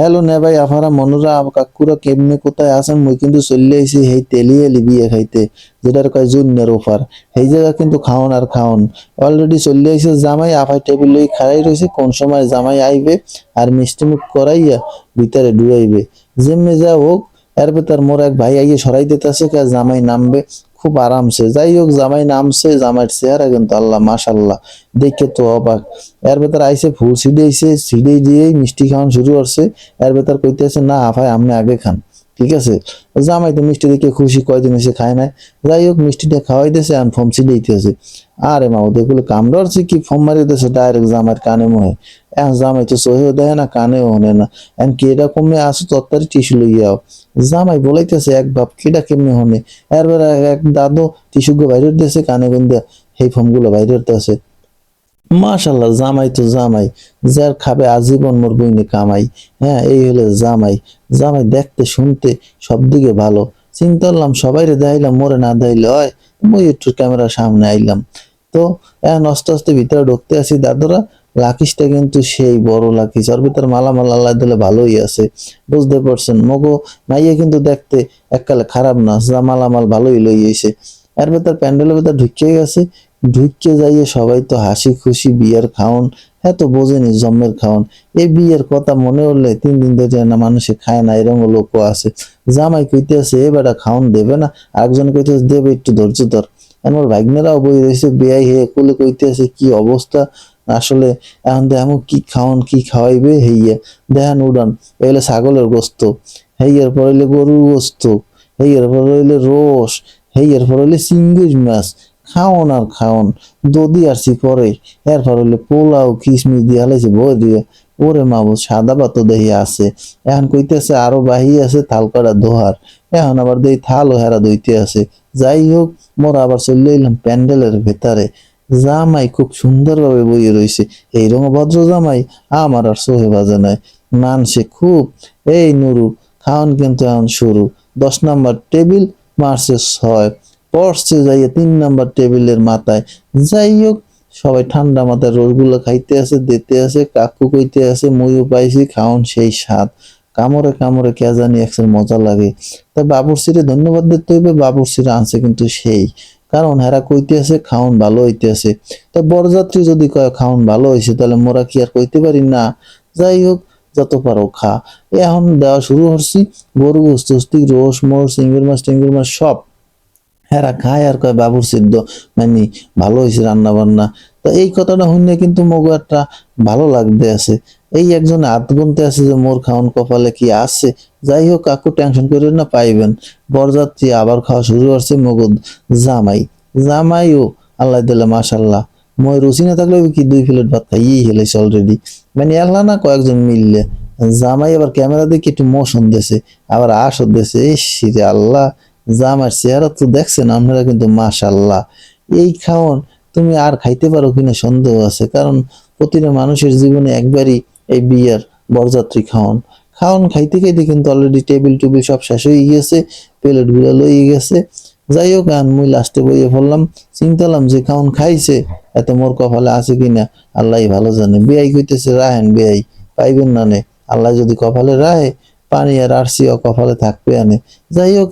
Hello নে ভাই, আপনারা মনুরা কাকুরা কেমনে কোথায় আছেন? মুই কিন্তু চলে আইছি সেই তেলিয়ে বিয়ে খাইতে যেটার কয় জুনিয়র অফার সেই জায়গা কিন্তু খাওন আর খাওন। অলরেডি চলে আইছে জামাই আফাই টেবিল লই খাড়াই রয়েছে কোন সময় জামাই আইবে আর মিষ্টি মুখ করাইয়া ভিতরে ডুবাইবে যেমনি যা হোক এর ভেতর মোর এক ভাই আইয়ে সরাই দিতেছে কে জামাই নামবে। খুব আরামসে। যাই হোক জামাই নামছে, জামাইয়ের চেহারা কিন্তু আল্লাহ মাশাল্লাহ দেখে তো অবাক। এর ভেতর আইসে ফুল ছিঁড়ে আইসে ছিঁড়ে দিয়েই মিষ্টি খাওয়ান শুরু করছে। এর ভেতর কইতেছে, না আফাই আপনি আগে খান। ঠিক আছে? জামাই তো মিষ্টি দেখে খুশি, কয়দিন এসে খায় নাই। যাই হোক, মিষ্টিটা খাওয়াই দিয়েছে আর ফোম ছিড়াইতেছে আরে মা ওদেরগুলো কামড়াচ্ছে কি? ফোম মারি দিয়েছে ডাইরেক্ট জামাইয়ের কানে মুহে এখন জামাই তো সহেও দেয় না, কানেও হনে না। এখন কেডা কমে আসো তত্তারি টিস্যু লইয়াও জামাই বলাইতেছে, এক বাপ কেডা কেমনে হনে এরবার এক দাদু টিস্যু গো বাইরে দিয়েছে কানে গন্ধে সেই ফোমগুলো বাইরে আছে মাশাল্লাহ জামাই তো জামাই। যার খাবে আজীবন মোর বইনে কামাই। হ্যাঁ এই হলো জামাই। জামাই দেখতে, শুনতে সব দিকে ভালো। চিন্তা করলাম, সবাই রে দেখাইলাম, মোরে না দেখাইলে হয় মই একটু ক্যামেরার সামনে আইলাম। তো, এখন আস্তে আস্তে ভিতরে ঢুকতে আসি দাদুরা, লাকিসটা কিন্তু সেই বড় লাকিস। ওর ভিতরে মালামাল আল্লাহ দিলে ভালোই আছে। বুঝতে পারছেন? মগো, মাইয়া কিন্তু দেখতে এককালে খারাপ না। মালামাল ভালোই লই লইয়েছে। এর ভেতর প্যান্ডেলের ভেতর ঢুকে গেছে। ঢুকে যাইয়ে সবাই তো হাসি খুশি, বিয়ের খাওন হ্যাঁ তো বোঝেনি জন্মের খাওন। এই বিয়ের কথা মনে হলে তিন দিন ধরে না মানুষে খায় না, এরকম লোকও আছে। জামাই কইতে আছে এ বেটা খাওন দেবে না। আরেকজন কইতে দেবে, একটু ধৈর্য ধর। আমার ভাগ্নেরাও বই রয়েছে বেয়াই হে কুলে কইতে আছে কি অবস্থা? আসলে এখন দেখো কি খাওন, কি খাওয়াইবে, হেইয়া। দেখান উড়ান এগুলো ছাগলের গোস্ত, হেইয়ার পর হইলে গরুর গোস্ত, হেইয়ার পর হইলে রোস, হেইয়ার পর হইলে চিংড়ির মাছ খাওন আর খাওন দদি আর সি করে এরপর হইলে পোলাও, কিশমিশ দিয়ে হালাইছে বই দিয়ে। ওরে মাবু সাদা পাত দেহি আছে। এখন কইতেছে আরও বাহি আছে, থাল করা দোহার এখন আবার দেই থাল হেরা দইতে আছে। যাই হোক, মোরা আবার চলে এলাম প্যান্ডেলের ভেতরে। জামাই খুব সুন্দরভাবে বইয়ে রয়েছে এইরকম ভদ্র জামাই আমার আর সোহে বাজে নাই। মানসে খুব। এই নুরু, খাওন কিন্তু এখন শুরু। দশ নাম্বার টেবিল, মারছে ছয়। পড়ছে যাইয়ে তিন নাম্বার টেবিলের মাথায়। যাই হোক সবাই ঠান্ডা মাথায় রোলগুলো খাইতে আছে দিতে আছে কাকু কইতে আছে ময়ূর পাইছি, খাওন সেই স্বাদ। কামড়ে কামড়ে কে জানি একসের মজা লাগে। তা বাবুরসিরে ধন্যবাদ দিতে হইবে বাবুরসিরে আনছে কিন্তু সেই। কারণ হেরা কইতে আছে খাওন ভালো হইতে আছে তা বরযাত্রী যদি কয়, খাওন ভালো হয়েছে তাহলে মোরা কি আর কইতে পারি? না। যাই হোক যত পারো খা। এখন দেওয়া শুরু করছি। গরু, গোস্তি রোস মোর সিঙ্গুর মাছ টিঙ্গুর মাছ, সব। হেরা খায় আর কয়, বাবুর সিদ্ধ মানে ভালো হয়েছে রান্না বান্না তো এই কথাটা শুনে কিন্তু মগু একটা ভালো লাগতে আছে। এই একজন হাত গুনতে আছে যে, মোর খাওন কপালে কি আছে? যাই হোক, কাকু টেনশন করে না, পাইবেন। বরযাত্রী আবার খাওয়া শুরু করছে মগু জামাই। জামাইও আল্লাহ দিলে মাশাল্লাহ মই রুচি না থাকলে কি দুই প্লেট ভাত খাইয়েই হেলেছে অলরেডি মানে আল্লাহ না কয়েকজন মিললে? জামাই আবার ক্যামেরা দেখে একটু মোশন দিয়েছে আবার আসর দিয়েছে ইস আল্লাহ! জামার চেহারা তো দেখছেন আপনারা কিন্তু মাশাল্লাহ এই খাওন তুমি আর খাইতে পারো কিনা সন্দেহ আছে, কারণ প্রতিটা মানুষের জীবনে একবারই এই বিয়ার বরযাত্রী খাওন। খাওন খাইতে খাইতে কিন্তু অলরেডি টেবিল টুবিল সব শেষ হয়ে গেছে প্লেটগুলো লইয়ে গেছে। যাই হোক, আন মুই লাস্টে বইয়ে পড়লাম, চিন্তালাম যে খাওন খাইছে, এত মোর কপালে আছে কিনা আল্লাহ ভালো জানে। বেয়াই কইতেছে, রাহেন বেয়াই, পাইবেন না নে? আল্লাহ যদি কপালে রাহে, পানি আর আরসি ও কপালে থাকবে আনে। যাই হোক